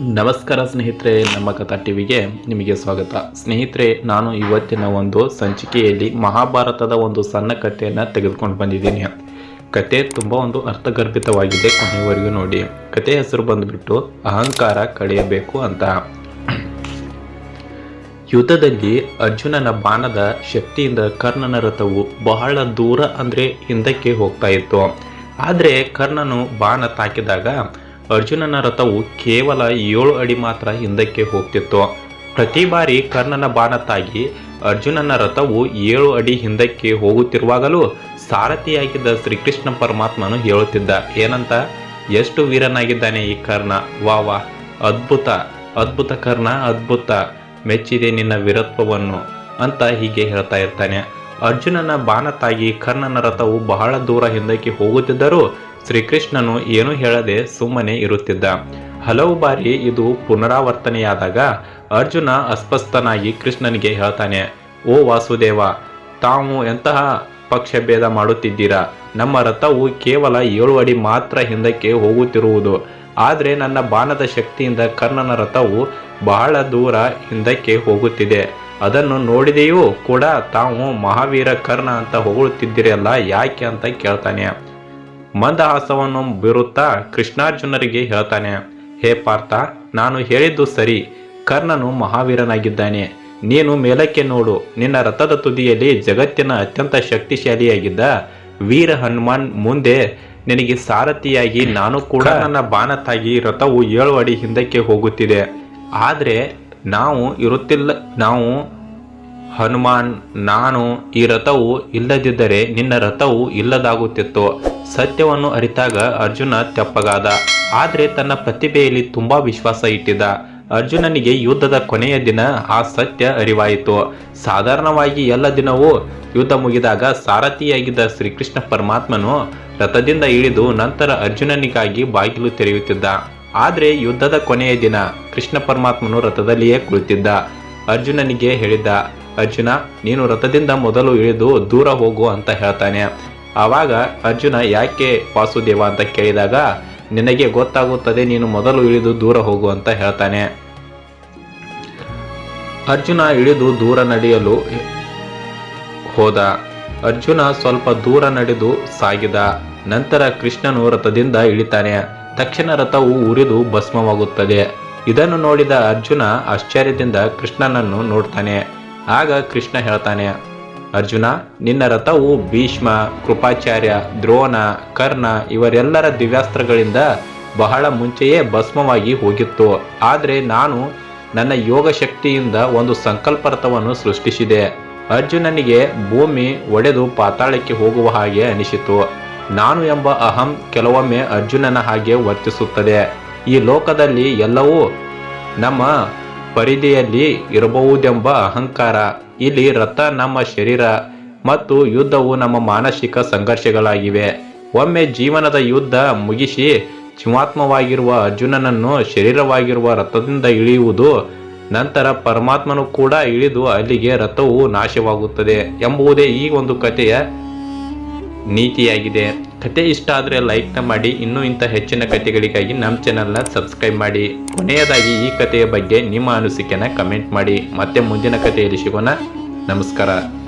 ನಮಸ್ಕಾರ ಸ್ನೇಹಿತರೆ, ನಮ್ಮ ಕಥಾ ಟಿವಿಗೆ ನಿಮಗೆ ಸ್ವಾಗತ. ಸ್ನೇಹಿತರೆ, ನಾನು ಇವತ್ತಿನ ಒಂದು ಸಂಚಿಕೆಯಲ್ಲಿ ಮಹಾಭಾರತದ ಒಂದು ಸಣ್ಣ ಕಥೆಯನ್ನು ತೆಗೆದುಕೊಂಡು ಬಂದಿದ್ದೀನಿ. ಕತೆ ತುಂಬ ಒಂದು ಅರ್ಥಗರ್ಭಿತವಾಗಿದೆ ಕೊನೆಯವರೆಗೂ ನೋಡಿ. ಕತೆ ಹೆಸರು ಬಂದುಬಿಟ್ಟು, ಅಹಂಕಾರ ಕಳೆಯಬೇಕು ಅಂತ. ಯುದ್ಧದಲ್ಲಿ ಅರ್ಜುನನ ಬಾಣದ ಶಕ್ತಿಯಿಂದ ಕರ್ಣನ ರಥವು ಬಹಳ ದೂರ ಅಂದರೆ ಹಿಂದಕ್ಕೆ ಹೋಗ್ತಾ ಇತ್ತು. ಆದರೆ ಕರ್ಣನು ಬಾಣ ತಾಕಿದಾಗ ಅರ್ಜುನನ ರಥವು ಕೇವಲ ಏಳು ಅಡಿ ಮಾತ್ರ ಹಿಂದಕ್ಕೆ ಹೋಗ್ತಿತ್ತು. ಪ್ರತಿ ಬಾರಿ ಕರ್ಣನ ಬಾಣತ್ತಾಗಿ ತಾಗಿ ಅರ್ಜುನನ ರಥವು ಏಳು ಅಡಿ ಹಿಂದಕ್ಕೆ ಹೋಗುತ್ತಿರುವಾಗಲೂ ಸಾರಥಿಯಾಗಿದ್ದ ಶ್ರೀಕೃಷ್ಣ ಪರಮಾತ್ಮನು ಹೇಳುತ್ತಿದ್ದ, ಏನಂತ? ಎಷ್ಟು ವೀರನಾಗಿದ್ದಾನೆ ಈ ಕರ್ಣ? ವಾ ವಾ. ಅದ್ಭುತ ಅದ್ಭುತ ಕರ್ಣ, ಅದ್ಭುತ. ಮೆಚ್ಚಿದೆ ನಿನ್ನ ವೀರತ್ವವನ್ನು ಅಂತ ಹೀಗೆ ಹೇಳ್ತಾ ಇರ್ತಾನೆ. ಅರ್ಜುನನ ಬಾಣತ್ತಾಗಿ ತಾಗಿ ಕರ್ಣನ ರಥವು ಬಹಳ ದೂರ ಹಿಂದಕ್ಕೆ ಹೋಗುತ್ತಿದ್ದರೂ ಶ್ರೀಕೃಷ್ಣನು ಏನೂ ಹೇಳದೆ ಸುಮ್ಮನೆ ಇರುತ್ತಿದ್ದ. ಹಲವು ಬಾರಿ ಇದು ಪುನರಾವರ್ತನೆಯಾದಾಗ ಅರ್ಜುನ ಅಸ್ಪಷ್ಟನಾಗಿ ಕೃಷ್ಣನಿಗೆ ಹೇಳ್ತಾನೆ, ಓ ವಾಸುದೇವ, ತಾವು ಎಂತಹ ಪಕ್ಷಭೇದ ಮಾಡುತ್ತಿದ್ದೀರಾ? ನಮ್ಮ ರಥವು ಕೇವಲ ಏಳು ಅಡಿ ಮಾತ್ರ ಹಿಂದಕ್ಕೆ ಹೋಗುತ್ತಿರುವುದು. ಆದರೆ ನನ್ನ ಬಾಣದ ಶಕ್ತಿಯಿಂದ ಕರ್ಣನ ರಥವು ಬಹಳ ದೂರ ಹಿಂದಕ್ಕೆ ಹೋಗುತ್ತಿದೆ. ಅದನ್ನು ನೋಡಿದೆಯೂ ಕೂಡ ತಾವು ಮಹಾವೀರ ಕರ್ಣ ಅಂತ ಹೊಗಳುತ್ತಿದ್ದೀರಲ್ಲ, ಯಾಕೆ? ಅಂತ ಕೇಳ್ತಾನೆ. ಮಂದಹಾಸವನ್ನು ಬಿರುತ್ತಾ ಕೃಷ್ಣಾರ್ಜುನರಿಗೆ ಹೇಳ್ತಾನೆ ಹೇ ಪಾರ್ಥ ನಾನು ಹೇಳಿದ್ದು ಸರಿ. ಕರ್ಣನು ಮಹಾವೀರನಾಗಿದ್ದಾನೆ. ನೀನು ಮೇಲಕ್ಕೆ ನೋಡು. ನಿನ್ನ ರಥದ ತುದಿಯಲ್ಲಿ ಜಗತ್ತಿನ ಅತ್ಯಂತ ಶಕ್ತಿಶಾಲಿಯಾಗಿದ್ದ ವೀರ ಹನುಮಾನ್ ಮುಂದೆ ನಿನಗೆ ಸಾರಥಿಯಾಗಿ ನಾನು ಕೂಡ ನನ್ನ ಬಾಣತಾಗಿ ರಥವು ಏಳು ಅಡಿ ಹಿಂದಕ್ಕೆ ಹೋಗುತ್ತಿದೆ. ಆದರೆ ನಾವು ಇರುತ್ತಿಲ್ಲ ನಾವು ಹನುಮಾನ್, ನಾನು ಈ ರಥವು ಇಲ್ಲದಿದ್ದರೆ ನಿನ್ನ ರಥವು ಇಲ್ಲದಾಗುತ್ತಿತ್ತು. ಸತ್ಯವನ್ನು ಅರಿತಾಗ ಅರ್ಜುನ ತೆಪ್ಪಗಾದ. ಆದರೆ ತನ್ನ ಪ್ರತಿಭೆಯಲ್ಲಿ ತುಂಬಾ ವಿಶ್ವಾಸ ಇಟ್ಟಿದ್ದ. ಅರ್ಜುನನಿಗೆ ಯುದ್ಧದ ಕೊನೆಯ ದಿನ ಆ ಸತ್ಯ ಅರಿವಾಯಿತು. ಸಾಧಾರಣವಾಗಿ ಎಲ್ಲ ದಿನವೂ ಯುದ್ಧ ಮುಗಿದಾಗ ಸಾರಥಿಯಾಗಿದ್ದ ಶ್ರೀಕೃಷ್ಣ ಪರಮಾತ್ಮನು ರಥದಿಂದ ಇಳಿದು ನಂತರ ಅರ್ಜುನನಿಗಾಗಿ ಬಾಗಿಲು ತೆರೆಯುತ್ತಿದ್ದ. ಆದರೆ ಯುದ್ಧದ ಕೊನೆಯ ದಿನ ಕೃಷ್ಣ ಪರಮಾತ್ಮನು ರಥದಲ್ಲಿಯೇ ಕುಳಿತಿದ್ದ. ಅರ್ಜುನನಿಗೆ ಹೇಳಿದ್ದ ಅರ್ಜುನ, ನೀನು ರಥದಿಂದ ಮೊದಲು ಇಳಿದು ದೂರ ಹೋಗು ಅಂತ ಹೇಳ್ತಾನೆ. ಆವಾಗ ಅರ್ಜುನ, ಯಾಕೆ ವಾಸುದೇವ ಅಂತ ಕೇಳಿದಾಗ, ನಿನಗೆ ಗೊತ್ತಾಗುತ್ತದೆ, ನೀನು ಮೊದಲು ಇಳಿದು ದೂರ ಹೋಗು ಅಂತ ಹೇಳ್ತಾನೆ. ಅರ್ಜುನ ಇಳಿದು ದೂರ ನಡೆಯಲು ಹೋದ. ಅರ್ಜುನ ಸ್ವಲ್ಪ ದೂರ ನಡೆದು ಸಾಗಿದ. ನಂತರ ಕೃಷ್ಣನು ರಥದಿಂದ ಇಳಿತಾನೆ. ತಕ್ಷಣ ರಥವು ಉರಿದು ಭಸ್ಮವಾಗುತ್ತದೆ. ಇದನ್ನು ನೋಡಿದ ಅರ್ಜುನ ಆಶ್ಚರ್ಯದಿಂದ ಕೃಷ್ಣನನ್ನು ನೋಡ್ತಾನೆ. ಆಗ ಕೃಷ್ಣ ಹೇಳ್ತಾನೆ, ಅರ್ಜುನ, ನಿನ್ನ ರಥವು ಭೀಷ್ಮ, ಕೃಪಾಚಾರ್ಯ, ದ್ರೋಣ, ಕರ್ಣ ಇವರೆಲ್ಲರ ದಿವ್ಯಾಸ್ತ್ರಗಳಿಂದ ಬಹಳ ಮುಂಚೆಯೇ ಭಸ್ಮವಾಗಿ ಹೋಗಿತ್ತು. ಆದರೆ ನಾನು ನನ್ನ ಯೋಗ ಶಕ್ತಿಯಿಂದ ಒಂದು ಸಂಕಲ್ಪ ರಥವನ್ನು ಸೃಷ್ಟಿಸಿದೆ. ಅರ್ಜುನನಿಗೆ ಭೂಮಿ ಒಡೆದು ಪಾತಾಳಕ್ಕೆ ಹೋಗುವ ಹಾಗೆ ಅನಿಸಿತು. ನಾನು ಎಂಬ ಅಹಂ ಕೆಲವೊಮ್ಮೆ ಅರ್ಜುನನ ಹಾಗೆ ವರ್ತಿಸುತ್ತದೆ. ಈ ಲೋಕದಲ್ಲಿ ಎಲ್ಲವೂ ನಮ್ಮ ಪರಿಧಿಯಲ್ಲಿ ಇರಬಹುದೆಂಬ ಅಹಂಕಾರ. ಇಲ್ಲಿ ರಥ ನಮ್ಮ ಶರೀರ ಮತ್ತು ಯುದ್ಧವು ನಮ್ಮ ಮಾನಸಿಕ ಸಂಘರ್ಷಗಳಾಗಿವೆ. ಒಮ್ಮೆ ಜೀವನದ ಯುದ್ಧ ಮುಗಿಸಿ ಜೀವಾತ್ಮವಾಗಿರುವ ಅರ್ಜುನನನ್ನು ಶರೀರವಾಗಿರುವ ರಥದಿಂದ ಇಳಿಯುವುದು, ನಂತರ ಪರಮಾತ್ಮನು ಕೂಡ ಇಳಿದು ಅಲ್ಲಿಗೆ ರಥವು ನಾಶವಾಗುತ್ತದೆ ಎಂಬುದೇ ಈ ಒಂದು ಕಥೆಯ ನೀತಿಯಾಗಿದೆ. ಕತೆ ಇಷ್ಟ ಆದರೆ ಲೈಕ್ನ ಮಾಡಿ, ಇನ್ನೂ ಇಂಥ ಹೆಚ್ಚಿನ ಕಥೆಗಳಿಗಾಗಿ ನಮ್ಮ ಚಾನಲ್ನ ಸಬ್ಸ್ಕ್ರೈಬ್ ಮಾಡಿ. ಕೊನೆಯದಾಗಿ ಈ ಕಥೆಯ ಬಗ್ಗೆ ನಿಮ್ಮ ಅನಿಸಿಕೆನ ಕಮೆಂಟ್ ಮಾಡಿ. ಮತ್ತೆ ಮುಂದಿನ ಕಥೆಯಲ್ಲಿ ಸಿಗೋಣ. ನಮಸ್ಕಾರ.